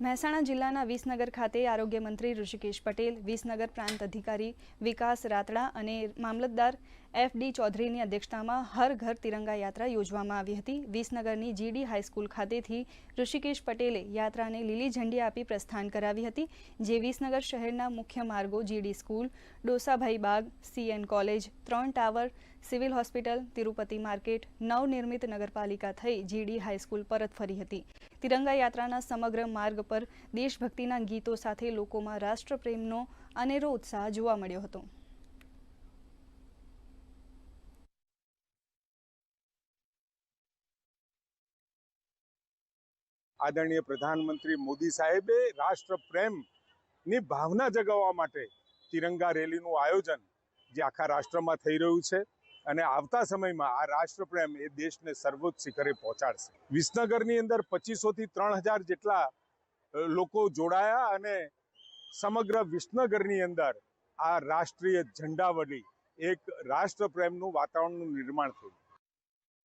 મહેસાણા જિલ્લાના વિસનગર ખાતે આરોગ્ય મંત્રી ઋષિકેશ પટેલ, વિસનગર પ્રાંત અધિકારી વિકાસ રાતડા અને મામલતદાર એફ ડી ચૌધરીની અધ્યક્ષતામાં હર ઘર તિરંગા યાત્રા યોજવામાં આવી હતી. વિસનગરની જીડી હાઈસ્કૂલ ખાતેથી ઋષિકેશ પટેલે યાત્રાને લીલી ઝંડી આપી પ્રસ્થાન કરાવી હતી, જે વિસનગર શહેરના મુખ્ય માર્ગો GD school, Dosabhai Bagh, CN college, ત્રણ tower, civil hospital, Tirupati market, નવનિર્મિત નગરપાલિકા થઈ જીડી હાઈસ્કૂલ પરત ફરી હતી. તિરંગા યાત્રાના સમગ્ર માર્ગ પર દેશભક્તિના ગીતો સાથે લોકોમાં રાષ્ટ્રપ્રેમનો અનેરો ઉત્સાહ જોવા મળ્યો હતો. આદરણીય પ્રધાનમંત્રી મોદી સાહેબે રાષ્ટ્ર ભાવના જગાવવા માટે તિરંગા રેલીનું આયોજન જે આખા રાષ્ટ્રમાં થઈ રહ્યું છે અને આવતા સમયમાં આ રાષ્ટ્રપ્રેમ એ દેશને સર્વોચ્ચ શિખરે પહોંચાડશે. વિસનગરની અંદર પચીસોથી ત્રણ હજાર જેટલા લોકો જોડાયા અને સમગ્ર વિસનગરની અંદર આ રાષ્ટ્રીય ઝંડાવલી એક રાષ્ટ્રપ્રેમનું વાતાવરણનું નિર્માણ થયું.